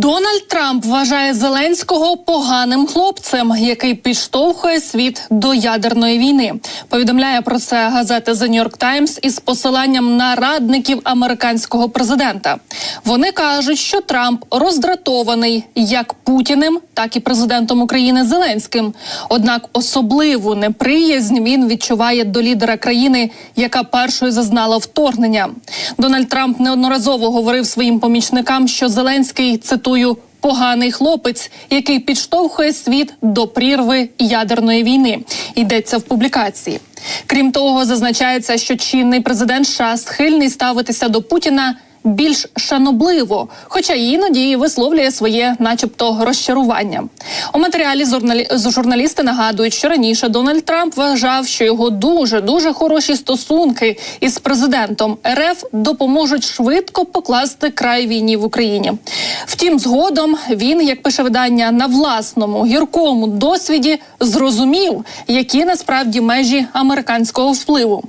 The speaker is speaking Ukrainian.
Дональд Трамп вважає Зеленського поганим хлопцем, який підштовхує світ до ядерної війни. Повідомляє про це газета The New York Times із посиланням на радників американського президента. Вони кажуть, що Трамп роздратований як Путіним, так і президентом України Зеленським. Однак особливу неприязнь він відчуває до лідера країни, яка першою зазнала вторгнення. Дональд Трамп неодноразово говорив своїм помічникам, що Зеленський цитую. Поганий хлопець, який підштовхує світ до прірви ядерної війни, йдеться в публікації. Крім того, зазначається, що чинний президент США схильний ставитися до Путіна більш шанобливо, хоча іноді висловлює своє, начебто, розчарування. У матеріалі журналі- журналісти нагадують, що раніше Дональд Трамп вважав, що його дуже дуже хороші стосунки із президентом РФ допоможуть швидко покласти край війні в Україні. Втім, згодом він, як пише видання, на власному гіркому досвіді зрозумів, які насправді межі американського впливу.